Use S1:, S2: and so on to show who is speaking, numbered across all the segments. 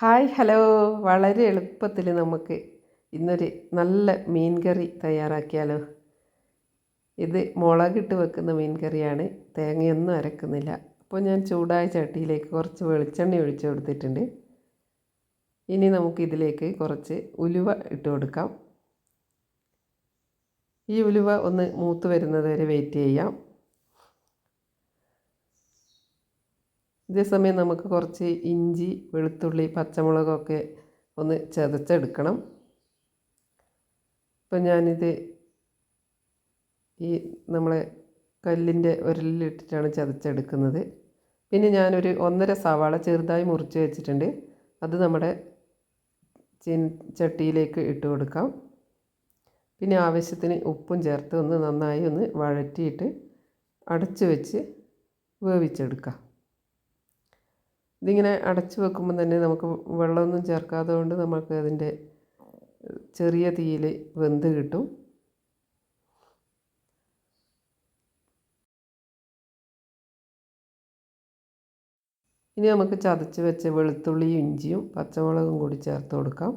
S1: Hi hello. വളരെ എളുപ്പത്തിൽ നമുക്ക് ഇന്നൊരു നല്ല മീൻ കറി തയ്യാറാക്കിയാലോ? ഇത് മുളകിട്ട് വെക്കുന്ന മീൻ കറിയാണ് തേങ്ങയൊന്നും അരക്കുന്നില്ല. അപ്പോൾ ഞാൻ ചൂടായ ചട്ടിയിലേക്ക് കുറച്ച് വെളിച്ചെണ്ണ ഒഴിച്ച് കൊടുത്തിട്ടുണ്ട്. ഇനി നമുക്കിതിലേക്ക് കുറച്ച് ഉലുവ ഇട്ട് കൊടുക്കാം. ഈ ഉലുവ ഒന്ന് മൂത്ത് വരുന്നത് വരെ വെയിറ്റ് ചെയ്യാം. ഇതേസമയം നമുക്ക് കുറച്ച് ഇഞ്ചി വെളുത്തുള്ളി പച്ചമുളകൊക്കെ ഒന്ന് ചതച്ചെടുക്കണം. ഇപ്പം ഞാനിത് ഈ നമ്മളെ കല്ലിന്റെ ഉരലിലിട്ടിട്ടാണ് ചതച്ചെടുക്കുന്നത്. പിന്നെ ഞാനൊരു ഒന്നര സവാള ചെറുതായി മുറിച്ച് വെച്ചിട്ടുണ്ട്. അത് നമ്മുടെ ചിൻ ചട്ടിയിലേക്ക് ഇട്ട് കൊടുക്കാം. പിന്നെ ആവശ്യത്തിന് ഉപ്പും ചേർത്ത് ഒന്ന് നന്നായി ഒന്ന് വഴറ്റിയിട്ട് അടച്ചു വെച്ച് വേവിച്ചെടുക്കാം. ഇതിങ്ങനെ അടച്ചു വെക്കുമ്പോൾ തന്നെ നമുക്ക് വെള്ളമൊന്നും ചേർക്കാതെ കൊണ്ട് നമുക്ക് അതിന്റെ ചെറിയ തീയിൽ വെന്ത് കിട്ടും. ഇനി നമുക്ക് ചതച്ച് വെച്ച വെളുത്തുള്ളിയും ഇഞ്ചിയും പച്ചമുളകും കൂടി ചേർത്ത് കൊടുക്കാം.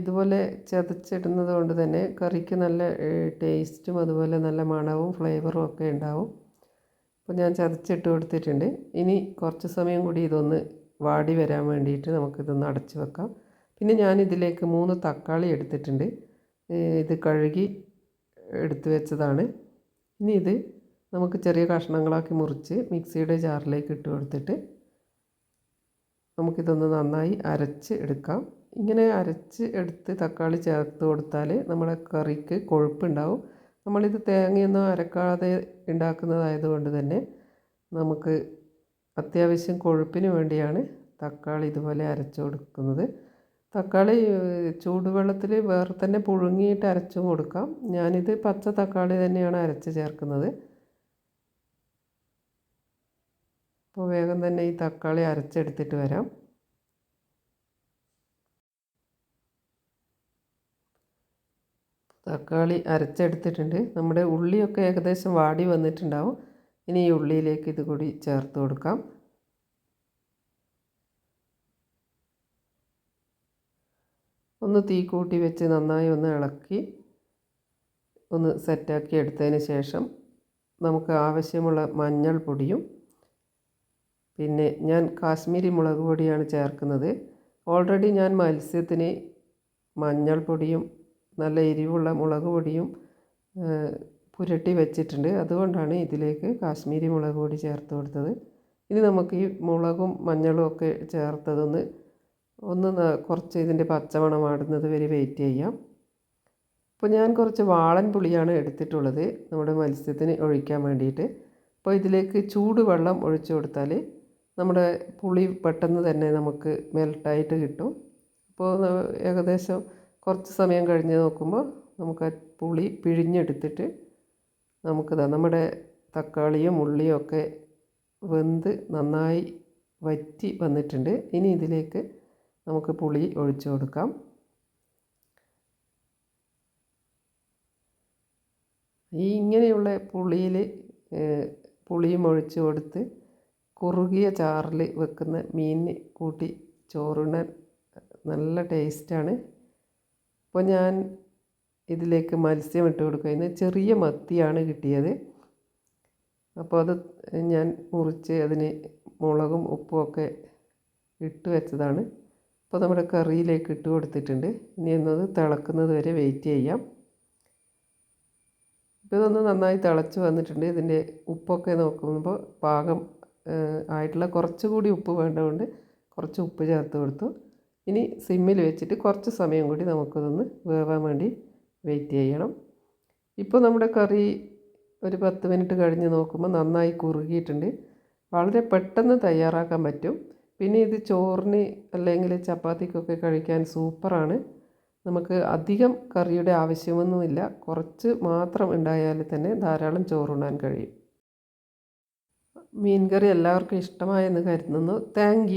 S1: ഇതുപോലെ ചതച്ചിടുന്നത് കൊണ്ട് തന്നെ കറിക്ക് നല്ല ടേസ്റ്റും അതുപോലെ നല്ല മണവും ഫ്ലേവറും ഒക്കെ ഉണ്ടാവും. അപ്പോൾ ഞാൻ ചതച്ചിട്ട് കൊടുത്തിട്ടുണ്ട്. ഇനി കുറച്ച് സമയം കൂടി ഇതൊന്ന് വാടി വരാൻ വേണ്ടിയിട്ട് നമുക്കിതൊന്ന് അടച്ച് വെക്കാം. പിന്നെ ഞാൻ ഇതിലേക്ക് മൂന്ന് തക്കാളി എടുത്തിട്ടുണ്ട്. ഇത് കഴുകി എടുത്തു വെച്ചതാണ്. ഇനി ഇത് നമുക്ക് ചെറിയ കഷ്ണങ്ങളാക്കി മുറിച്ച് മിക്സിയുടെ ജാറിലേക്ക് ഇട്ട് കൊടുത്തിട്ട് നമുക്കിതൊന്ന് നന്നായി അരച്ച് എടുക്കാം. ഇങ്ങനെ അരച്ച് എടുത്ത് തക്കാളി ചേർത്ത് കൊടുത്താൽ നമ്മുടെ കറിക്ക് കൊഴുപ്പുണ്ടാവും. നമ്മളിത് തേങ്ങയൊന്നും അരക്കാതെ ഉണ്ടാക്കുന്നതായതുകൊണ്ട് തന്നെ നമുക്ക് അത്യാവശ്യം കൊഴുപ്പിന് വേണ്ടിയാണ് തക്കാളി ഇതുപോലെ അരച്ചു കൊടുക്കുന്നത്. തക്കാളി ചൂടുവെള്ളത്തിൽ വേറെ തന്നെ പുഴുങ്ങിയിട്ട് അരച്ചും കൊടുക്കാം. ഞാനിത് പച്ച തക്കാളി തന്നെയാണ് അരച്ച് ചേർക്കുന്നത്. അപ്പോൾ വേഗം തന്നെ ഈ തക്കാളി അരച്ചെടുത്തിട്ട് വരാം. തക്കാളി അരച്ചെടുത്തിട്ടുണ്ട്. നമ്മുടെ ഉള്ളിയൊക്കെ ഏകദേശം വാടി വന്നിട്ടുണ്ടാവും. ഇനി ഈ ഉള്ളിയിലേക്ക് ഇത് കൂടി ചേർത്ത് കൊടുക്കാം. ഒന്ന് തീ കൂട്ടി വെച്ച് നന്നായി ഒന്ന് ഇളക്കി ഒന്ന് സെറ്റാക്കി എടുത്തതിന് ശേഷം നമുക്ക് ആവശ്യമുള്ള മഞ്ഞൾപ്പൊടിയും പിന്നെ ഞാൻ കാശ്മീരി മുളക് പൊടിയാണ് ചേർക്കുന്നത്. ഓൾറെഡി ഞാൻ മത്സ്യത്തിന് മഞ്ഞൾപ്പൊടിയും നല്ല എരിവുള്ള മുളക് പൊടിയും പുരട്ടി വെച്ചിട്ടുണ്ട്. അതുകൊണ്ടാണ് ഇതിലേക്ക് കാശ്മീരി മുളക് പൊടി ചേർത്ത് കൊടുത്തത്. ഇനി നമുക്ക് ഈ മുളകും മഞ്ഞളും ഒക്കെ ചേർത്തതൊന്ന് ഒന്ന് കുറച്ച് ഇതിന്റെ പച്ചമണം ആടുന്നത് വരെ വെയിറ്റ് ചെയ്യാം. അപ്പോൾ ഞാൻ കുറച്ച് വാളൻ പുളിയാണ് എടുത്തിട്ടുള്ളത് നമ്മുടെ മത്സ്യത്തിന് ഒഴിക്കാൻ വേണ്ടിയിട്ട്. അപ്പോൾ ഇതിലേക്ക് ചൂടുവെള്ളം ഒഴിച്ചു കൊടുത്താൽ നമ്മുടെ പുളി പെട്ടെന്ന് തന്നെ നമുക്ക് മെൽട്ടായിട്ട് കിട്ടും. അപ്പോൾ ഏകദേശം കുറച്ച് സമയം കഴിഞ്ഞ് നോക്കുമ്പോൾ നമുക്ക് ആ പുളി പിഴിഞ്ഞെടുത്തിട്ട് നമുക്കിതാ നമ്മുടെ തക്കാളിയും ഉള്ളിയും ഒക്കെ വെന്ത് നന്നായി വറ്റി വന്നിട്ടുണ്ട്. ഇനി ഇതിലേക്ക് നമുക്ക് പുളി ഒഴിച്ചു കൊടുക്കാം. ഈ ഇങ്ങനെയുള്ള പുളിയിൽ പുളിയും ഒഴിച്ച് കൊടുത്ത് കുറുകിയ ചാറിൽ വെക്കുന്ന മീൻ കൂട്ടി ചോറുണ്ണാൻ നല്ല ടേസ്റ്റാണ്. അപ്പോൾ ഞാൻ ഇതിലേക്ക് മത്സ്യം ഇട്ട് കൊടുക്കുക ചെറിയ മത്തിയാണ് കിട്ടിയത്. അപ്പോൾ അത് ഞാൻ മുറിച്ച് അതിന് മുളകും ഉപ്പും ഒക്കെ ഇട്ട് വെച്ചതാണ്. അപ്പോൾ നമ്മുടെ കറിയിലേക്ക് ഇട്ട് കൊടുത്തിട്ടുണ്ട്. ഇനി എന്നത് തിളക്കുന്നത് വരെ വെയിറ്റ് ചെയ്യാം. ഇപ്പോൾ ഇതൊന്ന് നന്നായി തിളച്ച് വന്നിട്ടുണ്ട്. ഇതിന്റെ ഉപ്പൊക്കെ നോക്കുമ്പോൾ പാകം ആയിട്ടുള്ള കുറച്ചുകൂടി ഉപ്പ് വേണ്ടതുകൊണ്ട് കുറച്ച് ഉപ്പ് ചേർത്ത് കൊടുത്തു. ഇനി സിമ്മിൽ വെച്ചിട്ട് കുറച്ച് സമയം കൂടി നമുക്കതൊന്ന് വേവാൻ വേണ്ടി വെയിറ്റ് ചെയ്യണം. ഇപ്പോൾ നമ്മുടെ കറി ഒരു പത്ത് മിനിറ്റ് കഴിഞ്ഞ് നോക്കുമ്പോൾ നന്നായി കുറുകിയിട്ടുണ്ട്. വളരെ പെട്ടെന്ന് തയ്യാറാക്കാൻ പറ്റും. പിന്നെ ഇത് ചോറിന് അല്ലെങ്കിൽ ചപ്പാത്തിക്കൊക്കെ കഴിക്കാൻ സൂപ്പറാണ്. നമുക്ക് അധികം കറിയുടെ ആവശ്യമൊന്നുമില്ല. കുറച്ച് മാത്രം ഉണ്ടായാൽ തന്നെ ധാരാളം ചോറുണ്ണാൻ കഴിയും. മീൻ കറി എല്ലാവർക്കും ഇഷ്ടമായെന്ന് കരുതുന്നു. താങ്ക്